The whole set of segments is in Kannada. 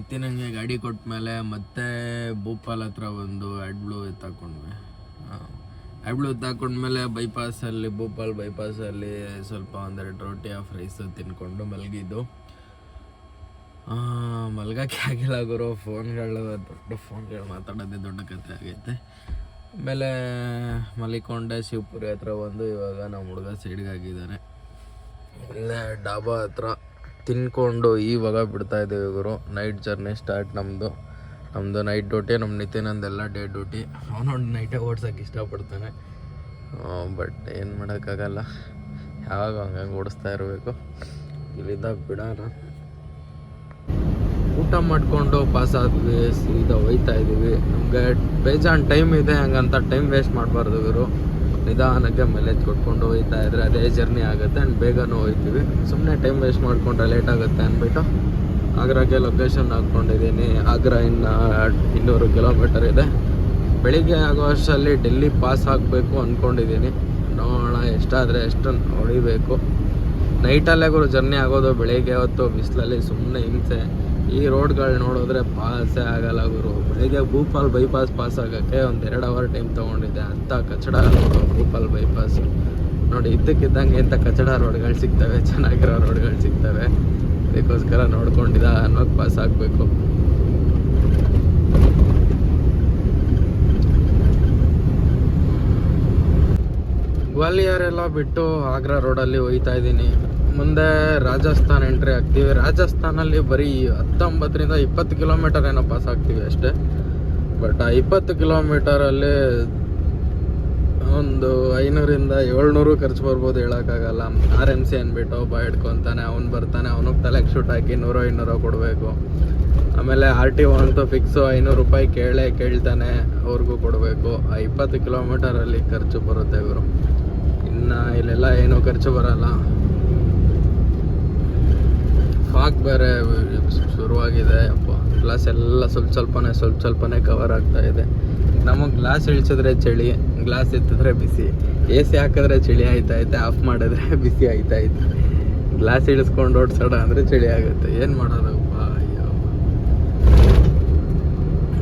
ನಿತಿನಂಗೆ ಗಾಡಿ ಕೊಟ್ಟ ಮೇಲೆ ಮತ್ತೆ ಭೂಪಾಲ್ ಹತ್ರ ಒಂದು ಅಡ್ಬ್ಳು ಎತ್ತಾಕೊಂಡ್ವಿ ಅಡ್ಬ್ಳು ಎತ್ತಾಕೊಂಡ್ಮೇಲೆ ಬೈಪಾಸಲ್ಲಿ ಭೂಪಾಲ್ ಬೈಪಾಸಲ್ಲಿ ಸ್ವಲ್ಪ ಒಂದೆರಡು ರೊಟ್ಟಿ ಆಫ್ ರೈಸ್ ತಿನ್ಕೊಂಡು ಮಲಗಿದ್ದು. ಮಲ್ಗಕ್ಕೆ ಆಗಿಲ್ಲ ಗುರು ಫೋನ್ಗಳು ದೊಡ್ಡ ಫೋನ್ಗಳು ಮಾತಾಡೋದೇ ದೊಡ್ಡ ಕತೆ ಆಗೈತೆ. ಆಮೇಲೆ ಮಲಿಕೊಂಡೆ ಶಿವಪುರಿ ಹತ್ರ ಒಂದು ಇವಾಗ ನಮ್ಮ ಹುಡುಗ ಸೈಡ್ಗೆ ಆಗಿದ್ದಾನೆ. ಇಲ್ಲೇ ಡಾಬಾ ಹತ್ರ. ತಿನ್ಕೊಂಡು ಇವಾಗ ಬಿಡ್ತಾ ಇದ್ದೇವೆ ಗುರು. ನೈಟ್ ಜರ್ನಿ ಸ್ಟಾರ್ಟ್ ನಮ್ಮದು ನಮ್ಮದು ನೈಟ್ ಡ್ಯೂಟಿ ನಮ್ಮ ನಿತಿನಂದೆಲ್ಲ ಡೇ ಡ್ಯೂಟಿ ಅವನೊಂದು ನೈಟೇ ಓಡ್ಸೋಕೆ ಇಷ್ಟಪಡ್ತಾನೆ. ಬಟ್ ಏನು ಮಾಡೋಕ್ಕಾಗಲ್ಲ. ಯಾವಾಗ ಹಂಗಂಗೆ ಓಡಿಸ್ತಾ ಇರಬೇಕು. ಇಲ್ಲಿಂದ ಬಿಡೋಣ. ಊಟ ಮಾಡಿಕೊಂಡು ಪಾಸ್ ಆದ್ವಿ, ಸೀದಾ ಹೋಯ್ತಾ ಇದ್ದೀವಿ ನಮಗೆ ಬೇಜಾನ್ ಟೈಮ್ ಇದೆ ಹಂಗಂತ ಟೈಮ್ ವೇಸ್ಟ್ ಮಾಡಬಾರ್ದು ಇವರು ನಿಧಾನಕ್ಕೆ ಮೈಲೇಜ್ ಕೊಟ್ಕೊಂಡು ಹೋಯ್ತಾ ಇದ್ರೆ ಅದೇ ಜರ್ನಿ ಆಗುತ್ತೆ ಆ್ಯಂಡ್ ಬೇಗನೂ ಹೋಗ್ತೀವಿ ಸುಮ್ಮನೆ ಟೈಮ್ ವೇಸ್ಟ್ ಮಾಡಿಕೊಂಡ್ರೆ ಲೇಟ್ ಆಗುತ್ತೆ ಅಂದ್ಬಿಟ್ಟು ಆಗ್ರಾಗೆ ಲೊಕೇಶನ್ ಹಾಕ್ಕೊಂಡಿದ್ದೀನಿ. ಆಗ್ರಾ ಇನ್ನು ಇನ್ನೂರು ಕಿಲೋಮೀಟರ್ ಇದೆ. ಬೆಳಿಗ್ಗೆ ಆಗೋ ಅಷ್ಟರಲ್ಲಿ ಡೆಲ್ಲಿ ಪಾಸ್ ಆಗಬೇಕು ಅಂದ್ಕೊಂಡಿದ್ದೀನಿ ನೋಡೋಣ, ಎಷ್ಟಾದರೆ ಎಷ್ಟು ಹೊಡಿಬೇಕು ನೈಟಲ್ಲೇ ಗುರು ಜರ್ನಿ ಆಗೋದು ಬೆಳಿಗ್ಗೆ ಹೊತ್ತು, ಬಿಸಿಲಲ್ಲಿ ಸುಮ್ಮನೆ ಹಿಂಸೆ. ಈ ರೋಡ್ಗಳು ನೋಡಿದ್ರೆ ಪಾಸೇ ಆಗಲ್ಲ ಗುರು. ಬೆಳಿಗ್ಗೆ ಭೂಪಾಲ್ ಬೈಪಾಸ್ ಪಾಸ್ ಆಗೋಕ್ಕೆ ಒಂದು ಎರಡು ಅವರ್ ಟೈಮ್ ತೊಗೊಂಡಿದ್ದೆ. ಅಂಥ ಕಚಡ ರೋಡು, ಭೂಪಾಲ್ ಬೈಪಾಸ್. ನೋಡಿ, ಇದ್ದಕ್ಕಿದ್ದಂಗೆ ಇಂಥ ಕಚಡ ರೋಡ್ಗಳು ಸಿಗ್ತವೆ, ಚೆನ್ನಾಗಿರೋ ರೋಡ್ಗಳು ಸಿಗ್ತವೆ. ಅದಕ್ಕೋಸ್ಕರ ನೋಡ್ಕೊಂಡಿದ್ದ ಅನ್ನೋದು ಪಾಸ್ ಆಗಬೇಕು. ಗ್ವಾಲಿಯರ್ ಎಲ್ಲ ಬಿಟ್ಟು ಆಗ್ರಾ ರೋಡಲ್ಲಿ ಹೋಯ್ತಾ ಇದ್ದೀನಿ. ಮುಂದೆ ರಾಜಸ್ಥಾನ್ ಎಂಟ್ರಿ ಆಗ್ತೀವಿ. ರಾಜಸ್ಥಾನಲ್ಲಿ ಬರೀ ಹತ್ತೊಂಬತ್ತರಿಂದ ಇಪ್ಪತ್ತು ಕಿಲೋಮೀಟರ್ ಏನೋ ಪಾಸ್ ಆಗ್ತೀವಿ ಅಷ್ಟೇ. ಬಟ್ ಆ ಇಪ್ಪತ್ತು ಕಿಲೋಮೀಟರಲ್ಲಿ ಒಂದು ಐನೂರಿಂದ ಏಳ್ನೂರು ಖರ್ಚು ಬರ್ಬೋದು ಹೇಳೋಕ್ಕಾಗಲ್ಲ. ಆರ್ ಎಂ ಸಿ ಅಂದ್ಬಿಟ್ಟು ಒಬ್ಬ ಹಿಡ್ಕೊತಾನೆ, ಅವ್ನು ಬರ್ತಾನೆ, ಅವನಿಗೆ ತಲೆಗೆ ಶೂಟ್ ಹಾಕಿ ನೂರೋ ಇನ್ನೂರೋ ಕೊಡಬೇಕು. ಆಮೇಲೆ ಆರ್ ಟಿ ಒ ಅಂತೂ ಫಿಕ್ಸು ಐನೂರು ರೂಪಾಯಿ ಕೇಳೇ ಕೇಳ್ತಾನೆ, ಅವ್ರಿಗೂ ಕೊಡಬೇಕು. ಆ ಇಪ್ಪತ್ತು ಕಿಲೋಮೀಟರಲ್ಲಿ ಖರ್ಚು ಬರುತ್ತೆ ಇವರು ಇನ್ನು ಇಲ್ಲೆಲ್ಲ ಏನೂ ಖರ್ಚು ಬರಲ್ಲ. ಫಾಗ್ ಬೇರೆ ಶುರುವಾಗಿದೆ. ಅಪ್ಪ ಗ್ಲಾಸ್ ಎಲ್ಲ ಸ್ವಲ್ಪ ಸ್ವಲ್ಪನೇ ಸ್ವಲ್ಪ ಸ್ವಲ್ಪನೇ ಕವರ್ ಆಗ್ತಾ ಇದೆ. ನಮಗೆ ಗ್ಲಾಸ್ ಇಳಿಸಿದ್ರೆ ಚಳಿ ಗ್ಲಾಸ್ ಎತ್ತಿದ್ರೆ ಬಿಸಿ. ಎ ಸಿ ಹಾಕಿದ್ರೆ ಚಳಿ ಆಯ್ತಾ ಐತೆ ಆಫ್ ಮಾಡಿದ್ರೆ ಬಿಸಿ ಆಯ್ತಾ ಐತೆ. ಗ್ಲಾಸ್ ಇಳಿಸ್ಕೊಂಡು ಓಡಿಸೋಣ ಅಂದರೆ ಚಳಿ ಆಗುತ್ತೆ. ಏನು ಮಾಡೋದಪ್ಪ, ಅಯ್ಯೋ.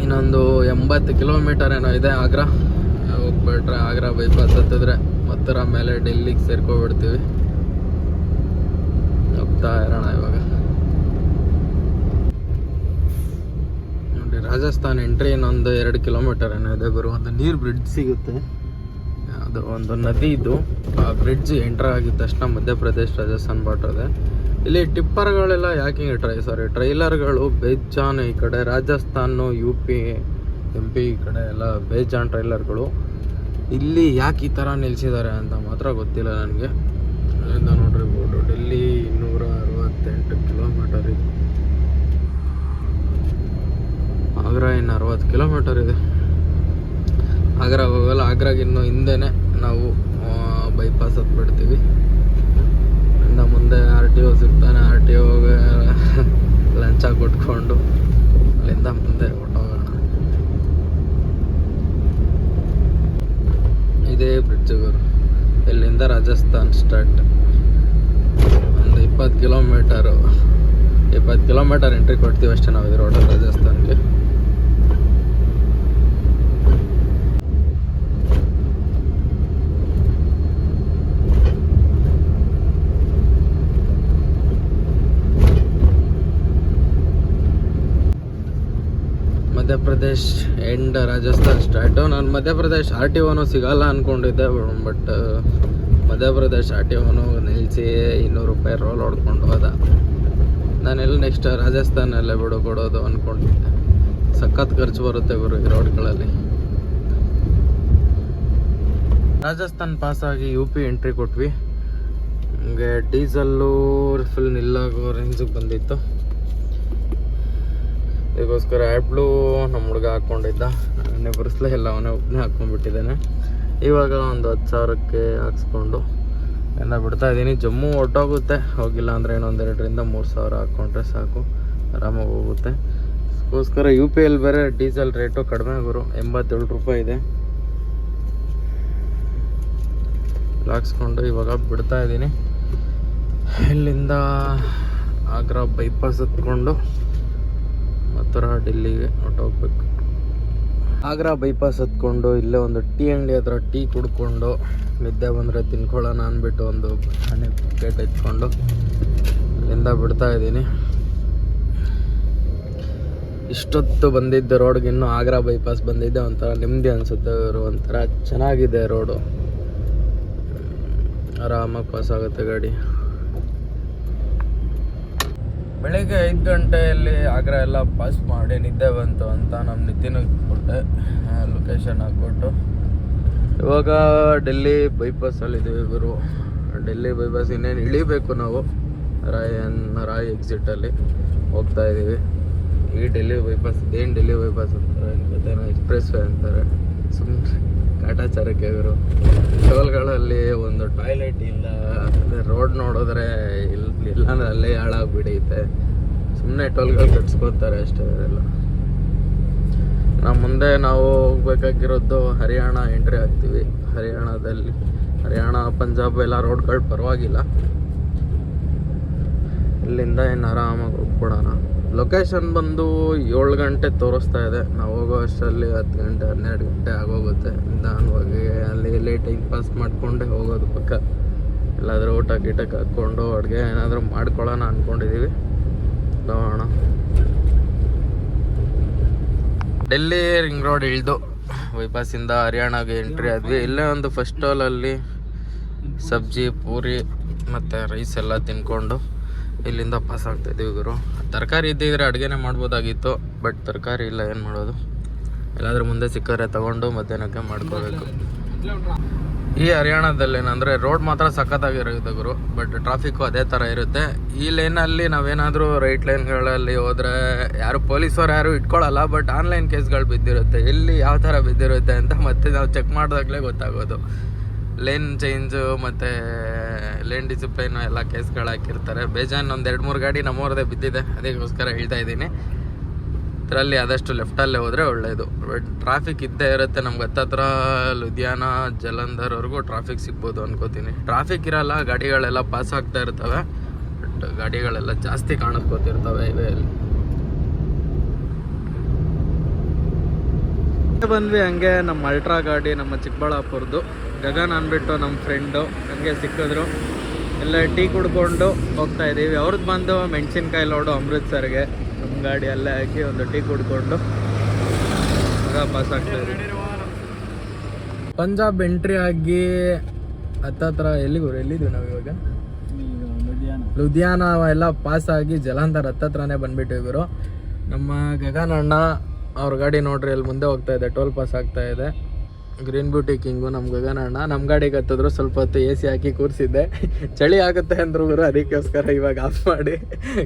ಇನ್ನೊಂದು ಎಂಬತ್ತು ಕಿಲೋಮೀಟರ್ ಏನೋ ಇದೆ ಆಗ್ರಾ. ಹೋಗ್ಬಿಟ್ರೆ ಆಗ್ರಾ ಬೈಪಾಸ್ ಹತ್ತಿದ್ರೆ ಮತ್ತರ ಮೇಲೆ ಡೆಲ್ಲಿಗೆ ಸೇರ್ಕೊಬಿಡ್ತೀವಿ. ಹೋಗ್ತಾ ಇರೋಣ ಇವಾಗ ನೋಡಿ ರಾಜಸ್ಥಾನ್ ಎಂಟ್ರಿ ಇನ್ನೊಂದು ಎರಡು ಕಿಲೋಮೀಟರ್ ಏನೋ ಇದೆ ಗುರು. ಒಂದು ನೀರು ಬ್ರಿಡ್ಜ್ ಸಿಗುತ್ತೆ. ಅದು ಒಂದು ನದಿ ಇದು. ಆ ಬ್ರಿಡ್ಜ್ ಎಂಟರ್ ಆಗಿದ ತಕ್ಷಣ ಮಧ್ಯಪ್ರದೇಶ ರಾಜಸ್ಥಾನ್ ಬಾರ್ಡರ್ ಇದೆ. ಇಲ್ಲಿ ಟಿಪ್ಪರ್ಗಳೆಲ್ಲ ಯಾಕೆ ಟ್ರೈ ಸಾರಿ ಟ್ರೈಲರ್ಗಳು ಬೇಜಾನ್ ಈ ಕಡೆ. Rajasthan U P M P ಈ ಕಡೆ ಎಲ್ಲ ಬೇಜಾನ್ ಟ್ರೈಲರ್ಗಳು ಇಲ್ಲಿ ಯಾಕೆ ಈ ಥರ ನಿಲ್ಲಿಸಿದ್ದಾರೆ ಅಂತ ಮಾತ್ರ ಗೊತ್ತಿಲ್ಲ ನನಗೆ. ಅಲ್ಲಿಂದ ನೋಡ್ರಿ ಬೋರ್ಡು ಡೆಲ್ಲಿ ಇನ್ನೂರ ಅರವತ್ತೆಂಟು ಕಿಲೋಮೀಟರ್ ಇದೆ. ಆಗ್ರಾ ಇನ್ನು ಅರವತ್ತು ಕಿಲೋಮೀಟರ್ ಇದೆ. ಆಗ್ರಾ ಹೋಗಲ್ಲ ಆಗ್ರಾಗಿನ್ನು ಹಿಂದೆನೆ ನಾವು ಬೈಪಾಸ್ ಹತ್ಬಿಡ್ತೀವಿ. ಇನ್ನು ಮುಂದೆ ಆರ್ ಟಿ ಓ ಸಿಗ್ತಾನೆ ಆರ್ ಟಿ ಒಗೆ ಲಂಚ ಕೊಟ್ಕೊಂಡು ಅಲ್ಲಿಂದ ಮುಂದೆ ಹೊಟ್ಟೋಗೋಣ ಇದೇ ಬ್ರಿಡ್ಜ್ಗಳು ಇಲ್ಲಿಂದ ರಾಜಸ್ಥಾನ್ ಸ್ಟಾರ್ಟ್ ಒಂದು ಇಪ್ಪತ್ತು ಕಿಲೋಮೀಟರು ಇಪ್ಪತ್ತು ಕಿಲೋಮೀಟರ್ ಎಂಟ್ರಿ ಕೊಡ್ತೀವಿ ಅಷ್ಟೇ ನಾವು ಇದು ರೋಡ್ ರಾಜಸ್ಥಾನ್ಗೆ. ಮಧ್ಯಪ್ರದೇಶ್ ಎಂಡ್ ರಾಜಸ್ಥಾನ್ ಸ್ಟಾರ್ಟು ನಾನು ಮಧ್ಯಪ್ರದೇಶ್ ಆರ್ ಟಿ ಒನು ಸಿಗಲ್ಲ ಅಂದ್ಕೊಂಡಿದ್ದೆ ಬಟ್ ಮಧ್ಯಪ್ರದೇಶ್ ಆರ್ ಟಿ ಒನು ನಿಲ್ಲಿಸಿ ಇನ್ನೂರು ರೂಪಾಯಿ ರೋಲ್ ಹೊಡ್ಕೊಂಡು ಹೋದ. ನಾನೆಲ್ಲ ನೆಕ್ಸ್ಟ್ ರಾಜಸ್ಥಾನಲ್ಲೇ ಬಿಡು ಕೊಡೋದು ಅಂದ್ಕೊಂಡಿದ್ದೆ ಸಖತ್ ಖರ್ಚು ಬರುತ್ತೆ ಗುರು ಈ ರೋಡ್ಗಳಲ್ಲಿ ರಾಜಸ್ಥಾನ್ ಪಾಸ್ ಆಗಿ ಯು ಪಿ ಎಂಟ್ರಿ ಕೊಟ್ವಿ. ನಮಗೆ ಡೀಸಲ್ಲು ಫುಲ್ ನಿಲ್ಲಾಗೋ ರೇಂಜಿಗೆ ಬಂದಿತ್ತು. ಇದಕ್ಕೋಸ್ಕರ ಆ್ಯಪ್ಲು ನಮ್ಮ ಹುಡುಗ ಹಾಕ್ಕೊಂಡಿದ್ದ. ನಾನೇ ಬರ್ಸ್ಲೇ ಇಲ್ಲ, ಅವನೇ ಒಬ್ಬನೇ ಹಾಕ್ಕೊಂಡ್ಬಿಟ್ಟಿದ್ದಾನೆ. ಇವಾಗ ಒಂದು ಹತ್ತು ಸಾವಿರಕ್ಕೆ ಹಾಕ್ಸ್ಕೊಂಡು ಎಲ್ಲ ಬಿಡ್ತಾ ಇದ್ದೀನಿ. ಜಮ್ಮು ಒಟ್ಟೋಗುತ್ತೆ. ಹೋಗಿಲ್ಲ ಅಂದರೆ ಇನ್ನೊಂದು ಎರಡರಿಂದ ಮೂರು ಸಾವಿರ ಹಾಕ್ಕೊಂಡ್ರೆ ಸಾಕು. ಆರಾಮಾಗಿ ಹೋಗುತ್ತೆ. ಅದಕ್ಕೋಸ್ಕರ ಯು ಪಿ ಎಲ್ ಬೇರೆ ಡೀಸೆಲ್ ರೇಟು ಕಡಿಮೆ ಆಗೋರು ಎಂಬತ್ತೇಳು ರೂಪಾಯಿ ಇದೆ. ಹಾಕ್ಸ್ಕೊಂಡು ಇವಾಗ ಬಿಡ್ತಾ ಇದ್ದೀನಿ. ಇಲ್ಲಿಂದ ಆಗ್ರಾ ಬೈಪಾಸ್ ಹತ್ಕೊಂಡು ಹತ್ರ ಡೆಲ್ಲಿಗೆ ಹೊಟ್ಟೋಗ್ಬೇಕು ಆಗ್ರಾ ಬೈಪಾಸ್ ಹತ್ಕೊಂಡು ಇಲ್ಲೇ ಒಂದು ಟೀ ಅಂಗಡಿ ಹತ್ರ ಟೀ ಕುಡ್ಕೊಂಡು ನಿದ್ದೆ ಬಂದರೆ ತಿನ್ಕೊಳ್ಳೋಣ ಅಂದ್ಬಿಟ್ಟು ಒಂದು ಹಣ್ಣೆ ಪ್ಲೇಟ್ ಎತ್ಕೊಂಡು ಅಲ್ಲಿಂದ ಬಿಡ್ತಾ ಇದ್ದೀನಿ. ಇಷ್ಟೊತ್ತು ಬಂದಿದ್ದ ರೋಡ್ಗೆ ಇನ್ನೂ ಆಗ್ರಾ ಬೈಪಾಸ್ ಬಂದಿದ್ದೆ ಒಂಥರ ನೆಮ್ಮದಿ ಅನಿಸುತ್ತೆ. ಇವರು ಒಂಥರ ಚೆನ್ನಾಗಿದೆ ರೋಡು ಆರಾಮಾಗಿ ಪಾಸ್ ಆಗುತ್ತೆ ಗಾಡಿ. ಬೆಳಿಗ್ಗೆ ಐದು ಗಂಟೆಯಲ್ಲಿ ಆಗ್ರ ಎಲ್ಲ ಪಾಸ್ ಮಾಡಿ ನಿದ್ದೆ ಬಂತು ಅಂತ ನಮ್ಮ ನಿತಿನಿಗೆ ಕೊಟ್ಟೆ ಲೊಕೇಶನ್ ಹಾಕ್ಕೊಟ್ಟು ಇವಾಗ ಡೆಲ್ಲಿ ಬೈಪಾಸಲ್ಲಿ ಇದ್ದೀವಿ ಗುರು. ಡೆಲ್ಲಿ ಬೈಪಾಸ್ ಇನ್ನೇನು ಇಳಿಬೇಕು ನಾವು. ರಾಯ್ ರಾಯ್ ಎಕ್ಸಿಟಲ್ಲಿ ಹೋಗ್ತಾ ಇದ್ದೀವಿ ಈ ಡೆಲ್ಲಿ ಬೈಪಾಸ್ ಏನು ಡೆಲ್ಲಿ ಬೈಪಾಸ್ ಅಂತಾರೆ ಗೊತ್ತೇನೋ? ಎಕ್ಸ್ಪ್ರೆಸ್ ವೇ ಅಂತಾರೆ. ಸುಮ್ಮನೆ ಕಾಟಾಚಾರಕ್ಕೆ ಇವರು ಟೋಲ್ಗಳಲ್ಲಿ ಒಂದು ಟಾಯ್ಲೆಟ್ ಇಲ್ಲ. ರೋಡ್ ನೋಡಿದ್ರೆ ಇಲ್ಲ. ಇಲ್ಲ ಅಂದ್ರೆ ಅಲ್ಲೇ ಹಾಳಾಗ್ಬಿಡೈತೆ. ಸುಮ್ಮನೆ ಟೋಲ್ಗಳು ಕಟ್ಸ್ಕೊತಾರೆ ಅಷ್ಟೇ ಅದೆಲ್ಲ. ನಮ್ಮ ಮುಂದೆ ನಾವು ಹೋಗ್ಬೇಕಾಗಿರೋದು ಹರಿಯಾಣ ಎಂಟ್ರಿ ಆಗ್ತೀವಿ. ಹರಿಯಾಣದಲ್ಲಿ, ಹರಿಯಾಣ, ಪಂಜಾಬ್ ಎಲ್ಲ ರೋಡ್ಗಳು ಪರವಾಗಿಲ್ಲ. ಇಲ್ಲಿಂದ ಏನು ಆರಾಮಾಗಿ ಹೋಗ್ಬಿಡೋಣ. ಲೊಕೇಶನ್ ಬಂದು ಏಳು ಗಂಟೆ ತೋರಿಸ್ತಾ ಇದೆ. ನಾವು ಹೋಗೋ ಅಷ್ಟರಲ್ಲಿ ಹತ್ತು ಗಂಟೆ, ಹನ್ನೆರಡು ಗಂಟೆ ಆಗೋಗುತ್ತೆ. ನಿಧಾನವಾಗಿ ಅಲ್ಲಿ ಟೈಮ್ ಪಾಸ್ ಮಾಡಿಕೊಂಡೇ ಹೋಗೋದು ಪಕ್ಕ. ಎಲ್ಲಾದರೂ ಊಟ ಗೀಟಕ್ಕೆ ಹಾಕ್ಕೊಂಡು ಅಡುಗೆ ಏನಾದರೂ ಮಾಡ್ಕೊಳ್ಳೋಣ ಅಂದ್ಕೊಂಡಿದ್ದೀವಿ ನೋಡೋಣ. ಡೆಲ್ಲಿ ರಿಂಗ್ ರೋಡ್ ಇಳಿದು ಬೈಪಾಸಿಂದ ಹರಿಯಾಣಗೆ ಎಂಟ್ರಿ ಆದ್ವಿ. ಇಲ್ಲೇ ಒಂದು ಫಸ್ಟ್ ಅಲ್ಲಿ ಸಬ್ಜಿ, ಪೂರಿ ಮತ್ತು ರೈಸ್ ಎಲ್ಲ ತಿನ್ಕೊಂಡು ಇಲ್ಲಿಂದ ಪಾಸ್ ಆಗ್ತಾಯಿದ್ದೀವಿ ಗುರು. ತರಕಾರಿ ಇದ್ದಿದ್ರೆ ಅಡುಗೆನೇ ಮಾಡ್ಬೋದಾಗಿತ್ತು ಬಟ್ ತರಕಾರಿ ಇಲ್ಲ, ಏನು ಮಾಡೋದು? ಎಲ್ಲಾದರೂ ಮುಂದೆ ಸಿಕ್ಕರೆ ತಗೊಂಡು ಮಧ್ಯಾಹ್ನಕ್ಕೆ ಮಾಡ್ಕೋಬೇಕು. ಈ ಹರಿಯಾಣದಲ್ಲಿ ಏನಂದರೆ ರೋಡ್ ಮಾತ್ರ ಸಖತ್ತಾಗಿರುತ್ತೆ ಗುರು ಬಟ್ ಟ್ರಾಫಿಕ್ಕು ಅದೇ ಥರ ಇರುತ್ತೆ. ಈ ಲೈನಲ್ಲಿ ನಾವೇನಾದರೂ ರೈಟ್ ಲೈನ್ಗಳಲ್ಲಿ ಹೋದರೆ ಯಾರು ಪೊಲೀಸರು ಯಾರು ಇಟ್ಕೊಳ್ಳಲ್ಲ ಬಟ್ ಆನ್ಲೈನ್ ಕೇಸ್ಗಳು ಬಿದ್ದಿರುತ್ತೆ. ಎಲ್ಲಿ ಯಾವ ಥರ ಬಿದ್ದಿರುತ್ತೆ ಅಂತ ಮತ್ತೆ ನಾವು ಚೆಕ್ ಮಾಡಿದಾಗಲೇ ಗೊತ್ತಾಗೋದು. ಲೈನ್ ಚೇಂಜು ಮತ್ತು ಲೈನ್ ಡಿಸಿಪ್ಲೈನು ಎಲ್ಲ ಕೇಸ್ಗಳು ಹಾಕಿರ್ತಾರೆ. ಬೇಜಾನ್ ಒಂದು ಎರಡು ಮೂರು ಗಾಡಿ ನಮ್ಮವ್ರದೇ ಬಿದ್ದಿದೆ ಅದಕ್ಕೋಸ್ಕರ ಹೇಳ್ತಾ ಇದ್ದೀನಿ. ಇದರಲ್ಲಿ ಆದಷ್ಟು ಲೆಫ್ಟಲ್ಲೇ ಹೋದರೆ ಒಳ್ಳೆಯದು ಬಟ್ ಟ್ರಾಫಿಕ್ ಇದ್ದೇ ಇರುತ್ತೆ ನಮ್ಗೆ ಹತ್ತತ್ರ ಲುಧಿಯಾನ ಜಲಂಧರ್ವರೆಗೂ ಟ್ರಾಫಿಕ್ ಸಿಗ್ಬೋದು ಅನ್ಕೋತೀನಿ. ಟ್ರಾಫಿಕ್ ಇರಲ್ಲ, ಗಾಡಿಗಳೆಲ್ಲ ಪಾಸ್ ಆಗ್ತಾ ಇರ್ತವೆ. ಬಟ್ ಗಾಡಿಗಳೆಲ್ಲ ಜಾಸ್ತಿ ಕಾಣಿಸ್ಕೋತಿರ್ತವೆ ಇವೆಯಲ್ಲಿ ಬಂದ್ವಿ, ಹಂಗೆ ನಮ್ಮ ಅಲ್ಟ್ರಾ ಗಾಡಿ ನಮ್ಮ ಚಿಕ್ಕಬಳ್ಳಾಪುರದ್ದು ಗಗನ್ ಅಂದ್ಬಿಟ್ಟು ನಮ್ಮ ಫ್ರೆಂಡು ಹಂಗೆ ಸಿಕ್ಕಿದ್ರು. ಎಲ್ಲ ಟೀ ಕುಡ್ಕೊಂಡು ಹೋಗ್ತಾ ಇದ್ದೀವಿ ಅವ್ರದ್ದು ಬಂದು ಮೆಣಸಿನ್ಕಾಯಿ ಲೋಡು ಅಮೃತ್ಸರ್ಗೆ. ಗಾಡಿ ಅಲ್ಲೇ ಹಾಕಿ ಒಂದು ಟೀ ಕುಡ್ಕೊಂಡು ಮಗ ಪಾಸ್ ಆಗ್ತಾ ಪಂಜಾಬ್ ಎಂಟ್ರಿ ಆಗಿ ಹತ್ತತ್ರ ಎಲ್ಲಿಗೂ ಎಲ್ಲಿದ್ದೀವಿ ನಾವು ಇವಾಗ? ಲುಧಿಯಾನ. ಎಲ್ಲ ಪಾಸ್ ಆಗಿ ಜಲಂಧರ್ ಹತ್ತತ್ರನೇ ಬಂದ್ಬಿಟ್ಟಿವಿ ಗುರು. ನಮ್ಮ ಗಗನಣ್ಣ ಅವ್ರ ಗಾಡಿ ನೋಡ್ರಿ, ಅಲ್ಲಿ ಮುಂದೆ ಹೋಗ್ತಾ ಇದೆ ಟೋಲ್ ಪಾಸ್ ಆಗ್ತಾ ಇದೆ. ಗ್ರೀನ್ ಬ್ಯೂಟಿ ಕಿಂಗು ನಮ್ಮ ಗಗನಣ್ಣ. ನಮ್ಮ ಗಾಡಿಗೆ ಹತ್ತಿದ್ರು ಸ್ವಲ್ಪ ಹೊತ್ತು ಎ ಸಿ ಹಾಕಿ ಕೂರಿಸಿದ್ದೆ. ಚಳಿ ಆಗುತ್ತೆ ಅಂದ್ರು ಅದಕ್ಕೋಸ್ಕರ ಇವಾಗ ಆಫ್ ಮಾಡಿ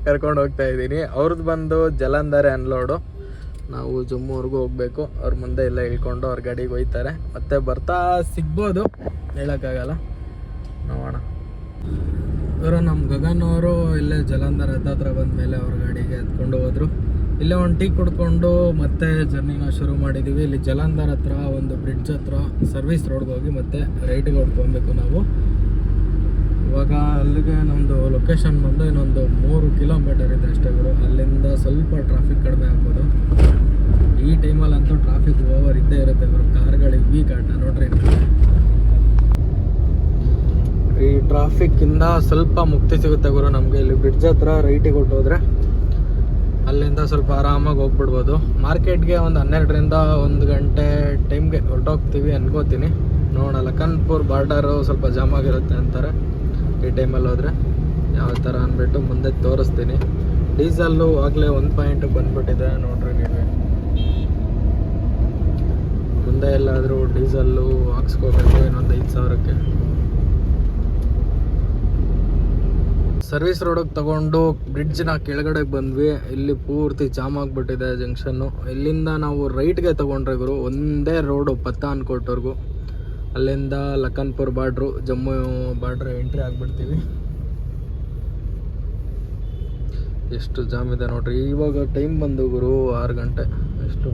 ಕರ್ಕೊಂಡು ಹೋಗ್ತಾ ಇದ್ದೀನಿ. ಅವ್ರದ್ದು ಬಂದು ಜಲಂಧರ್ ಅನ್ಲೋಡು ನಾವು ಜಮ್ಮುವರೆಗೂ ಹೋಗ್ಬೇಕು. ಅವ್ರ ಮುಂದೆ ಎಲ್ಲ ಇಳ್ಕೊಂಡು ಅವ್ರ ಗಾಡಿಗೆ ಹೋಯ್ತಾರೆ. ಮತ್ತೆ ಬರ್ತಾ ಸಿಗ್ಬೋದು. ಹೇಳೋಕ್ಕಾಗಲ್ಲ. ನೋಡೋಣ. ಇವರು ನಮ್ಮ ಗಗನ್ ಅವರು ಇಲ್ಲೇ ಜಲಂಧರ್ ಹತ್ತತ್ರ ಬಂದ ಮೇಲೆ ಅವ್ರ ಗಾಡಿಗೆ ಎತ್ಕೊಂಡು ಹೋದ್ರು. ಇಲ್ಲೇ ಒಂದು ಟೀ ಕುಡ್ಕೊಂಡು ಮತ್ತೆ ಜರ್ನಿನ ಶುರು ಮಾಡಿದ್ದೀವಿ ಇಲ್ಲಿ ಜಲಂಧರ್ ಹತ್ರ, ಒಂದು ಬ್ರಿಡ್ಜ್ ಹತ್ರ ಸರ್ವಿಸ್ ರೋಡ್ಗೆ ಹೋಗಿ ಮತ್ತೆ ರೈಟ್ಗೆ ಹೊಡ್ಕೊಬೇಕು ನಾವು. ಇವಾಗ ಅಲ್ಲಿಗೆ ನಮ್ಮದು ಲೊಕೇಶನ್ ಬಂದು ಇನ್ನೊಂದು ಮೂರು ಕಿಲೋಮೀಟರ್ ಇದೆ ಅಷ್ಟೇ ಗುರು. ಅಲ್ಲಿಂದ ಸ್ವಲ್ಪ ಟ್ರಾಫಿಕ್ ಕಡಿಮೆ ಆಗ್ಬೋದು. ಈ ಟೈಮಲ್ಲಂತೂ ಟ್ರಾಫಿಕ್ ಓವರ್ ಇದ್ದೇ ಇರುತ್ತೆ ಗುರು. ಕಾರ್ಗಳಿಗೆ ವೀಕ್ ಆಟ ನೋಡ್ರಿ. ಈ ಟ್ರಾಫಿಕ್ ಇಂದ ಸ್ವಲ್ಪ ಮುಕ್ತಿ ಸಿಗುತ್ತೆ ಗುರು ನಮಗೆ. ಇಲ್ಲಿ ಬ್ರಿಡ್ಜ್ ಹತ್ರ ರೈಟಿಗೆ ಹೊಟ್ಟೋದ್ರೆ ಅಲ್ಲಿಂದ ಸ್ವಲ್ಪ ಆರಾಮಾಗಿ ಹೋಗ್ಬಿಡ್ಬೋದು. ಮಾರ್ಕೆಟ್ಗೆ ಒಂದು ಹನ್ನೆರಡರಿಂದ ಒಂದು ಗಂಟೆ ಟೈಮ್ಗೆ ಹೊರಟೋಗ್ತೀವಿ ಅನ್ಕೋತೀನಿ. ನೋಡೋಣ, ಲಖನ್ಪುರ್ ಬಾರ್ಡರು ಸ್ವಲ್ಪ ಜಾಮ್ ಆಗಿರುತ್ತೆ ಅಂತಾರೆ. ಈ ಟೈಮಲ್ಲಿ ಹೋದರೆ ಯಾವ ಥರ ಅಂದ್ಬಿಟ್ಟು ಮುಂದೆ ತೋರಿಸ್ತೀನಿ. ಡೀಸಲ್ಲು ಆಗಲೇ ಒಂದು ಪಾಯಿಂಟ್ ಬಂದ್ಬಿಟ್ಟಿದೆ ನೋಡ್ರಿ ನೀವೇ. ಮುಂದೆ ಎಲ್ಲಾದರೂ ಡೀಸಲ್ಲು ಹಾಕ್ಸ್ಕೋಬೇಕು ಇನ್ನೊಂದು ಐದು ಸಾವಿರಕ್ಕೆ. ಸರ್ವಿಸ್ ರೋಡಿಗೆ ತಗೊಂಡು ಬ್ರಿಡ್ಜ್ನ ಕೆಳಗಡೆ ಬಂದ್ವಿ. ಇಲ್ಲಿ ಪೂರ್ತಿ ಜಾಮ್ ಆಗಿಬಿಟ್ಟಿದೆ ಜಂಕ್ಷನ್ನು. ಇಲ್ಲಿಂದ ನಾವು ರೈಟ್ಗೆ ತಗೊಂಡ್ರೆ ಗುರು ಒಂದೇ ರೋಡು ಪತ್ತಾನ್ಕೋಟ್ವರೆಗೂ ಅಲ್ಲಿಂದ Lakhanpur border Jammu border entry ಆಗಿಬಿಡ್ತೀವಿ. ಎಷ್ಟು ಜಾಮ್ ಇದೆ ನೋಡ್ರಿ. ಇವಾಗ ಟೈಮ್ ಬಂದು ಗುರು ಆರು ಗಂಟೆ. ಎಷ್ಟು?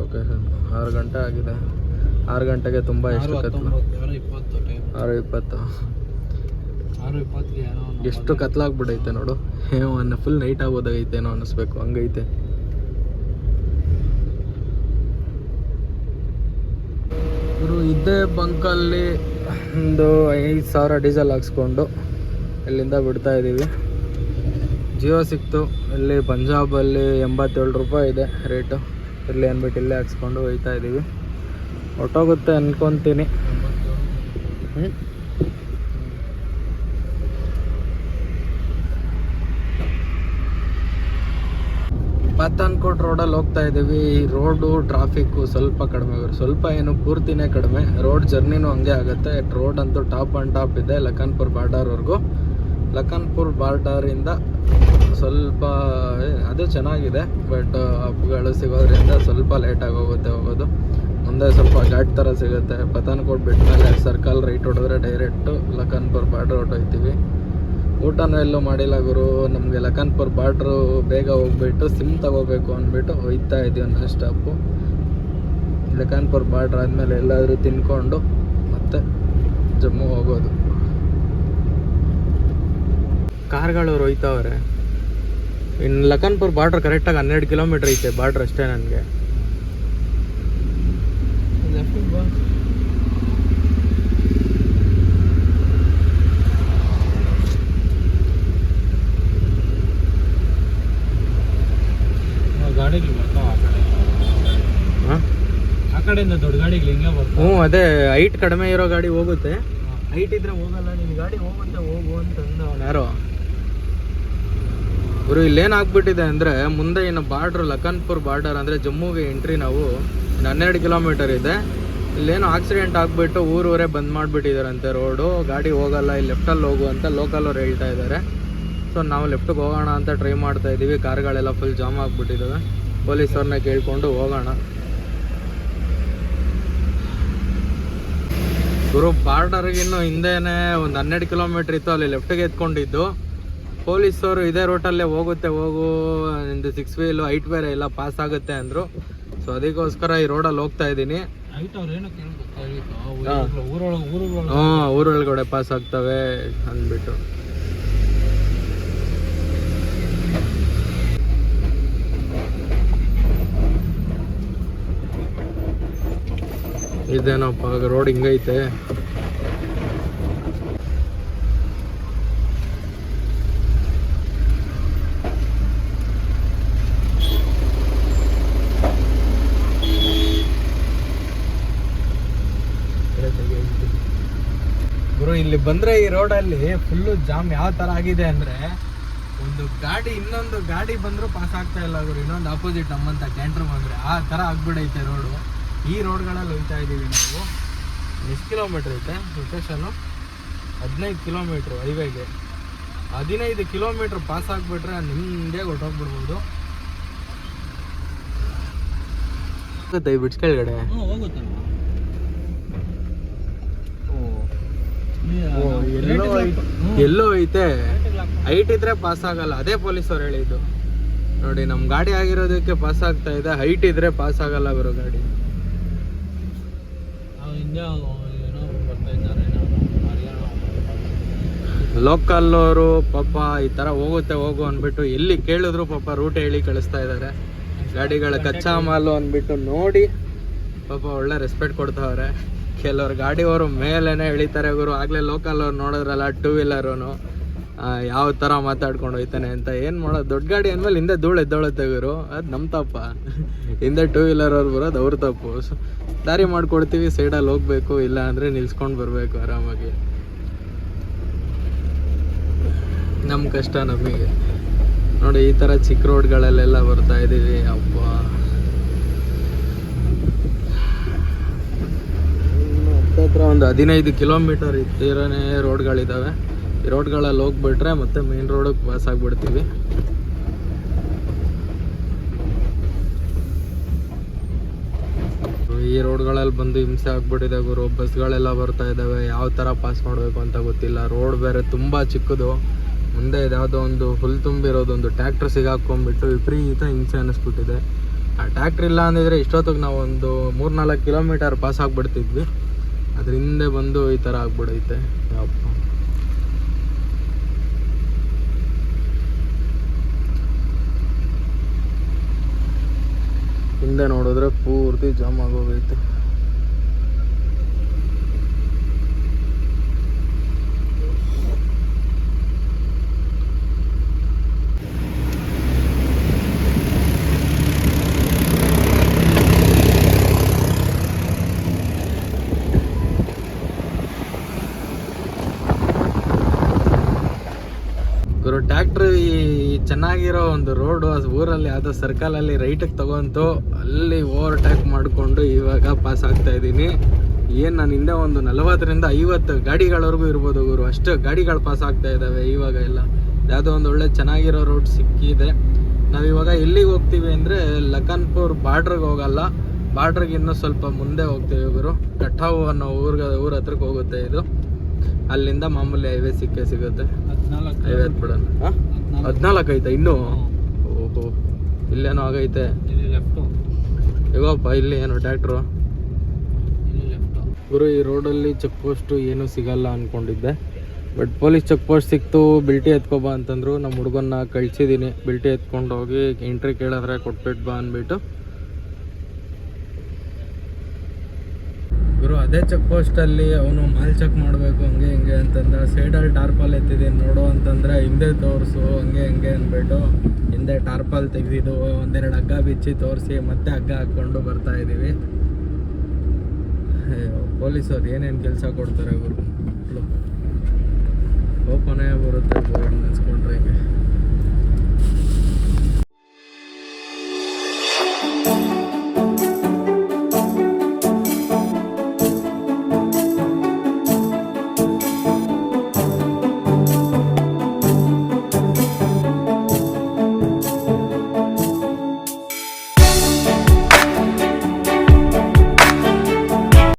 ಲೊಕೇಶನ್. ಆರು ಗಂಟೆ ಆಗಿದೆ. ಆರು ಗಂಟೆಗೆ ತುಂಬ ಎಷ್ಟು ಆರು ಇಪ್ಪತ್ತು ಆರು ಇಪ್ಪತ್ತಿಗೆ ಏನೋ ಒಂದು ಎಷ್ಟು ಕತ್ಲಾಗ್ಬಿಡೈತೆ ನೋಡು. ಏನೋ ಫುಲ್ ನೈಟ್ ಆಗೋದಾಗೈತೇನೋ ಅನ್ನಿಸ್ಬೇಕು. ಹಂಗೈತೆ. ಇವರು ಇದ್ದೇ ಬಂಕಲ್ಲಿ ಒಂದು ಐದು ಸಾವಿರ ಡೀಸೆಲ್ ಹಾಕ್ಸ್ಕೊಂಡು ಇಲ್ಲಿಂದ ಬಿಡ್ತಾ ಇದ್ದೀವಿ ಜಿಯೋ ಸಿಕ್ತು. ಇಲ್ಲಿ ಪಂಜಾಬಲ್ಲಿ ಎಂಬತ್ತೇಳು ರೂಪಾಯಿ ಇದೆ ರೇಟು. ಇಲ್ಲಿ ಅಂದ್ಬಿಟ್ಟು ಇಲ್ಲೇ ಹಾಕ್ಸ್ಕೊಂಡು ಹೋಗ್ತಾ ಇದ್ದೀವಿ ಹೊಟ್ಟೋಗುತ್ತೆ ಅನ್ಕೊತೀನಿ. ಪತ್ತನ್ಕೋಟ್ ರೋಡಲ್ಲಿ ಹೋಗ್ತಾ ಇದ್ದೀವಿ. ಈ ರೋಡು ಟ್ರಾಫಿಕ್ಕು ಸ್ವಲ್ಪ ಕಡಿಮೆ ಸ್ವಲ್ಪ ಏನು ಪೂರ್ತಿನೇ ಕಡಿಮೆ. ರೋಡ್ ಜರ್ನಿನೂ ಹಂಗೆ ಆಗುತ್ತೆ. ರೋಡ್ ಅಂತೂ ಟಾಪ್ ಆ್ಯಂಡ್ ಟಾಪ್ ಇದೆ. ಲಖನ್ಪುರ್ ಬಾರ್ಡರ್ವರೆಗೂ ಲಖನ್ಪುರ್ ಬಾರ್ಡರಿಂದ ಸ್ವಲ್ಪ ಅದು ಚೆನ್ನಾಗಿದೆ. ಬಟ್ ಅಪ್ಗಳು ಸಿಗೋದ್ರಿಂದ ಸ್ವಲ್ಪ ಲೇಟಾಗಿ ಹೋಗುತ್ತೆ ಹೋಗೋದು. ಮುಂದೆ ಸ್ವಲ್ಪ ಘಾಟ್ ಥರ ಸಿಗುತ್ತೆ. ಪತಾನ್ಕೋಟ್ ಬಿಟ್ಟ ಮೇಲೆ ಸರ್ಕಲ್ ರೈಟ್ ಹೊಡೆದ್ರೆ ಡೈರೆಕ್ಟು ಲಖನ್ಪುರ್ ಬಾರ್ಡರ್ ಹೊಟ್ಟೋಯ್ತೀವಿ ಊಟನೂ ಎಲ್ಲೂ ಮಾಡಿಲ್ಲ ಗುರು. ನಮಗೆ ಲಖನ್ಪುರ್ ಬಾರ್ಡ್ರು ಬೇಗ ಹೋಗ್ಬಿಟ್ಟು ಸಿಮ್ ತಗೋಬೇಕು ಅಂದ್ಬಿಟ್ಟು ಹೋಯ್ತಾ ಇದ್ದೀವಿ ನಾನ್ ಸ್ಟಾಪು ಲಖನ್ಪುರ್ ಬಾರ್ಡ್ರ್ ಆದಮೇಲೆ ಎಲ್ಲಾದರೂ ತಿನ್ಕೊಂಡು ಮತ್ತೆ ಜಮ್ಮು ಹೋಗೋದು. ಕಾರ್ಗಳು ಹೋಯ್ತಾವ್ರೆ ಇನ್ನು ಲಖನ್ಪುರ್ ಬಾರ್ಡ್ರ್ ಕರೆಕ್ಟಾಗಿ ಹನ್ನೆರಡು ಕಿಲೋಮೀಟ್ರ್ ಐತೆ ಬಾರ್ಡ್ರ್ ಅಷ್ಟೇ ನನಗೆ ಲೆಫ್ಟಿಗೆ ಬಾ ಆ ಗಾಡಿಗಳು ಬರ್ತಾವ ಆ ಕಡೆ ಹಾಂ ಆ ಕಡೆಯಿಂದ ದೊಡ್ಡ ಗಾಡಿಗಳು ಹಿಂಗೆ ಬರ್ತಾವ ಹ್ಞೂ ಅದೇ ಹೈಟ್ ಕಡಿಮೆ ಇರೋ ಗಾಡಿ ಹೋಗುತ್ತೆ. ಹೈಟ್ ಇದ್ರೆ ಹೋಗಲ್ಲ ನಿನ್ ಗಾಡಿ ಹೋಗುತ್ತೆ ಹೋಗು ಅಂತಂದ ಅವನು. ಯಾರೋ? ಗುರು ಇಲ್ಲೇನಾಗ್ಬಿಟ್ಟಿದೆ ಅಂದರೆ ಮುಂದೆ ಇನ್ನು ಬಾರ್ಡ್ರ್ ಲಖನ್ಪುರ್ ಬಾರ್ಡರ್ ಅಂದರೆ ಜಮ್ಮುಗೆ ಎಂಟ್ರಿ ನಾವು ಹನ್ನೆರಡು ಕಿಲೋಮೀಟರ್ ಇದೆ. ಇಲ್ಲೇನು ಆಕ್ಸಿಡೆಂಟ್ ಆಗಿಬಿಟ್ಟು ಊರೂರೇ ಬಂದ್ ಮಾಡಿಬಿಟ್ಟಿದಾರಂತೆ ರೋಡು ಗಾಡಿ ಹೋಗಲ್ಲ ಇಲ್ಲಿ ಲೆಫ್ಟಲ್ಲಿ ಹೋಗು ಅಂತ ಲೋಕಲ್ ಅವ್ರು ಹೇಳ್ತಾ ಇದ್ದಾರೆ ಸೊ ನಾವು ಲೆಫ್ಟಿಗೆ ಹೋಗೋಣ ಅಂತ ಟ್ರೈ ಮಾಡ್ತಾ ಇದ್ದೀವಿ ಕಾರ್ಗಳೆಲ್ಲ ಫುಲ್ ಜಾಮ್ ಆಗಿಬಿಟ್ಟಿದ್ದಾವೆ ಪೊಲೀಸವ್ರನ್ನ ಕೇಳಿಕೊಂಡು ಹೋಗೋಣ. ಗುರು ಬಾರ್ಡರ್ಗಿನ್ನು ಹಿಂದೆನೆ ಒಂದು ಹನ್ನೆರಡು ಕಿಲೋಮೀಟರ್ ಇತ್ತು ಅಲ್ಲಿ ಲೆಫ್ಟಿಗೆ ಎತ್ಕೊಂಡಿದ್ದು. ಪೊಲೀಸರು ಇದೇ ರೋಟಲ್ಲೇ ಹೋಗುತ್ತೆ ಹೋಗು ನಿಂದು ಸಿಕ್ಸ್ ವೀಲು ಹೈಟ್ ಬೇರೆ ಎಲ್ಲ ಪಾಸ್ ಆಗುತ್ತೆ ಅಂದರು. ಸೊ ಅದಕ್ಕೋಸ್ಕರ ಈ ರೋಡಲ್ಲಿ ಹೋಗ್ತಾ ಇದ್ದೀನಿ. ಹಾಂ. ಊರೊಳಗಡೆ ಪಾಸ್ ಆಗ್ತವೆ ಅಂದ್ಬಿಟ್ಟು. ಇದೇನಪ್ಪ ರೋಡ್ ಹಿಂಗೈತೆ. ಗುರು, ಇಲ್ಲಿ ಬಂದ್ರೆ ಈ ರೋಡಲ್ಲಿ ಫುಲ್ಲು ಜಾಮ್ ಯಾವ ತರ ಆಗಿದೆ ಅಂದ್ರೆ, ಒಂದು ಗಾಡಿ, ಇನ್ನೊಂದು ಗಾಡಿ ಬಂದ್ರು ಪಾಸ್ ಆಗ್ತಾ ಇಲ್ಲ ಗುರು. ಇನ್ನೊಂದು ಆಪೋಸಿಟ್ ನಮ್ಮಂತ ಕ್ಯಾಂಟ್ರ್ ಬಂದ್ರೆ ಆ ತರ ಆಗ್ಬಿಡೈತೆ ರೋಡು. ಈ ರೋಡ್ಗಳಲ್ಲಿ ಹೋಗ್ತಾ ಇದ್ದೀವಿ ನಾವು. ಎಷ್ಟು ಕಿಲೋಮೀಟ್ರ್ ಐತೆ? ಲೊಕೇಶನ್ನು ಹದಿನೈದು ಕಿಲೋಮೀಟ್ರು ಹೈವೇಗೆ. ಹದಿನೈದು ಕಿಲೋಮೀಟ್ರ್ ಪಾಸ್ ಆಗಿಬಿಟ್ರೆ ನಿಮ್ಮದೇ ಹೊರಟೋಗ್ಬಿಡ್ಬೋದು ಬಿಡ್ಸ್ ಕೆಳಗಡೆ? ಎಲ್ಲೋ ಐತೆ ಎಲ್ಲೋ ಐತೆ. ಹೈಟ್ ಇದ್ರೆ ಪಾಸ್ ಆಗಲ್ಲ. ಅದೇ ಪೊಲೀಸವ್ರು ಹೇಳಿದ್ದು. ನೋಡಿ ನಮ್ಮ ಗಾಡಿ ಆಗಿರೋದಕ್ಕೆ ಪಾಸ್ ಆಗ್ತಾ ಇದೆ. ಹೈಟ್ ಇದ್ರೆ ಪಾಸ್ ಆಗಲ್ಲ ಬರೋ ಗಾಡಿ. ಇಂಡಿಯಾ ಏನೋ ಬರ್ತಾ ಇದ್ದಾರೆ ಹರಿಯಾಣ ಲೋಕಲ್ ಅವರು ಪಾಪ ಈ ಥರ ಹೋಗುತ್ತೆ, ಹೋಗು ಅಂದ್ಬಿಟ್ಟು ಎಲ್ಲಿ ಕೇಳಿದ್ರು ಪಾಪ ರೂಟ್ ಹೇಳಿ ಕಳಿಸ್ತಾ ಇದ್ದಾರೆ ಗಾಡಿಗಳ ಕಚ್ಚಾ ಮಾಲು ಅಂದ್ಬಿಟ್ಟು ನೋಡಿ, ಪಾಪ ಒಳ್ಳೆ ರೆಸ್ಪೆಕ್ಟ್ ಕೊಡ್ತಾವ್ರೆ. ಕೆಲವ್ರು ಗಾಡಿಯವರು ಮೇಲೇನೆ ಇಳಿತಾರೆ ಗುರು. ಆಗಲೇ ಲೋಕಲ್ ಅವ್ರು ನೋಡಿದ್ರಲ್ಲ ಟೂ ವೀಲರು ಯಾವ ತರ ಮಾತಾಡ್ಕೊಂಡು ಹೋಯ್ತಾನೆ ಅಂತ ಏನು ಮಾಡೋದು ದೊಡ್ಡ ಗಾಡಿ ಅಂದ್ಮೇಲೆ ಹಿಂದೆ ಧೂಳು ಎದ್ದೊಳುತ್ತೆ ತೆಗರು ಅದು ನಮ್ಮ ತಪ್ಪ. ಹಿಂದೆ ಟೂ ವೀಲರ್ ಅವ್ರು ಬರೋದು ಅವ್ರ ತಪ್ಪು. ದಾರಿ ಮಾಡ್ಕೊಡ್ತೀವಿ ಸೈಡಲ್ಲಿ ಹೋಗ್ಬೇಕು, ಇಲ್ಲ ಅಂದ್ರೆ ನಿಲ್ಸ್ಕೊಂಡು ಬರಬೇಕು ಆರಾಮಾಗಿ. ನಮ್ಮ ಕಷ್ಟ ನಮಗೆ. ನೋಡಿ, ಈ ಥರ ಚಿಕ್ಕ ರೋಡ್ಗಳಲ್ಲೆಲ್ಲ ಬರ್ತಾ ಇದ್ದೀವಿ ಅಪ್ಪ. ಹತ್ರ ಒಂದು ಹದಿನೈದು ಕಿಲೋಮೀಟರ್ ಇತ್ತಿರನೇ ರೋಡ್ಗಳಿದ್ದಾವೆ ಈ ರೋಡ್ಗಳಲ್ಲಿ ಹೋಗ್ಬಿಟ್ರೆ ಮತ್ತೆ ಮೇನ್ ರೋಡಿಗೆ ಪಾಸ್ ಆಗ್ಬಿಡ್ತೀವಿ. ಈ ರೋಡ್ಗಳಲ್ಲಿ ಬಂದು ಹಿಂಸೆ ಆಗ್ಬಿಟ್ಟಿದೆ ಗುರು. ಬಸ್ಗಳೆಲ್ಲ ಬರ್ತಾ ಇದ್ದಾವೆ. ಯಾವ ಥರ ಪಾಸ್ ಮಾಡಬೇಕು ಅಂತ ಗೊತ್ತಿಲ್ಲ. ರೋಡ್ ಬೇರೆ ತುಂಬ ಚಿಕ್ಕದು. ಮುಂದೆ ಯಾವುದೋ ಒಂದು ಫುಲ್ ತುಂಬಿರೋದು, ಒಂದು ಟ್ಯಾಕ್ಟ್ರ್ ಸಿಗಾಕೊಂಡ್ಬಿಟ್ಟು ವಿಪರೀತ ಹಿಂಸೆ ಅನ್ನಿಸ್ಬಿಟ್ಟಿದೆ. ಆ ಟ್ಯಾಕ್ಟ್ರ್ ಇಲ್ಲ ಅಂದಿದ್ರೆ ಇಷ್ಟೊತ್ತಿಗೆ ನಾವು ಒಂದು ಮೂರ್ನಾಲ್ಕು ಕಿಲೋಮೀಟರ್ ಪಾಸ್ ಆಗ್ಬಿಡ್ತಿದ್ವಿ. ಅದ್ರ ಹಿಂದೆ ಬಂದು ಈ ಥರ ಆಗ್ಬಿಡೈತೆ. ಯಪ್ಪ. ಹಿಂದೆ ನೋಡಿದ್ರೆ ಪೂರ್ತಿ ಜಾಮ್ ಆಗೋಗೈತೆ ಗುರು ಟ್ಯಾಕ್ಟ್ರ್ ಈ ಚೆನ್ನಾಗಿರೋ ಒಂದು ರೋಡು ಊರಲ್ಲಿ ಯಾವುದೋ ಸರ್ಕಲಲ್ಲಿ ರೈಟಿಗೆ ತಗೊಂತು ಅಲ್ಲಿ ಓವರ್ಟೇಕ್ ಮಾಡಿಕೊಂಡು ಇವಾಗ ಪಾಸ್ ಆಗ್ತಾ ಇದ್ದೀನಿ. ಏನು ನಾನು ಹಿಂದೆ ಒಂದು ನಲವತ್ತರಿಂದ ಐವತ್ತು ಗಾಡಿಗಳವರೆಗೂ ಇರ್ಬೋದು ಗುರು. ಅಷ್ಟು ಗಾಡಿಗಳು ಪಾಸ್ ಆಗ್ತಾ ಇದ್ದಾವೆ ಇವಾಗ ಎಲ್ಲ. ಯಾವುದೋ ಒಂದು ಒಳ್ಳೆ ಚೆನ್ನಾಗಿರೋ ರೋಡ್ ಸಿಕ್ಕಿದೆ. ನಾವಿವಾಗ ಎಲ್ಲಿಗೆ ಹೋಗ್ತೀವಿ ಅಂದರೆ ಲಖನ್ಪುರ್ ಬಾರ್ಡ್ರಿಗೆ ಹೋಗಲ್ಲ. ಬಾರ್ಡ್ರಿಗೆ ಇನ್ನೂ ಸ್ವಲ್ಪ ಮುಂದೆ ಹೋಗ್ತೀವಿ ಗುರು. ಕಠಾವು ಅನ್ನೋ ಊರ್ಗೆ ಊರ ಹತ್ರಕ್ಕೆ ಹೋಗುತ್ತೆ ಇದು. ಅಲ್ಲಿಂದ ಮಾಮೂಲಿ ಹೈವೇ ಸಿಕ್ಕೇ ಸಿಗುತ್ತೆ. ಐವತ್ತು ಬಿಡೋಣ. ಹದಿನಾಲ್ಕು. ಐತೆ ಇನ್ನೂ? ಓಹೋ ಇಲ್ಲೇನೋ ಆಗೈತೆ. ಇವಾಗಪ್ಪ ಇಲ್ಲಿ ಏನೋ ಟ್ಯಾಕ್ಟ್ರು ಗುರು ಈ ರೋಡಲ್ಲಿ ಚೆಕ್ ಪೋಸ್ಟು ಏನೂ ಸಿಗಲ್ಲ ಅಂದ್ಕೊಂಡಿದ್ದೆ ಬಟ್ ಪೊಲೀಸ್ ಚೆಕ್ ಪೋಸ್ಟ್ ಸಿಕ್ತು ಬಿಲ್ಟಿ ಎತ್ಕೊಬಾ ಅಂತಂದ್ರು. ನಮ್ಮ ಹುಡುಗನ್ನ ಕಳಿಸಿದ್ದೀನಿ ಬಿಲ್ಟಿ ಎತ್ಕೊಂಡು ಹೋಗಿ ಎಂಟ್ರಿ ಕೇಳಿದ್ರೆ ಕೊಟ್ಬಿಟ್ಟು ಬಾ ಅಂದ್ಬಿಟ್ಟು ಗುರು ಅದೇ ಚೆಕ್ ಪೋಸ್ಟಲ್ಲಿ ಅವನು ಮಾಲ್ ಚೆಕ್ ಮಾಡಬೇಕು, ಹಂಗೆ ಹಿಂಗೆ ಅಂತಂದ್ರೆ ಸೈಡಲ್ಲಿ ಟಾರ್ಪಲ್ ಎತ್ತಿದ್ದೀನಿ ನೋಡು ಅಂತಂದ್ರೆ, ಹಿಂದೆ ತೋರಿಸು, ಹಂಗೆ ಹಿಂಗೆ ಅಂದ್ಬಿಟ್ಟು ಹಿಂದೆ ಟಾರ್ಪಲ್ ತೆಗೆದಿದ್ದು, ಒಂದೆರಡು ಹಗ್ಗ ಬಿಚ್ಚಿ ತೋರಿಸಿ, ಮತ್ತೆ ಹಗ್ಗ ಹಾಕ್ಕೊಂಡು ಬರ್ತಾ ಇದ್ದೀವಿ. ಪೊಲೀಸವ್ರು ಏನೇನು ಕೆಲಸ ಕೊಡ್ತಾರೆ ಮಕ್ಕಳು ಓಪನೇ ಬರುತ್ತೆ ಬೋರ್ಡ್ ನೆನೆಸ್ಕೊಂಡ್ರೆ ಹಿಂಗೆ.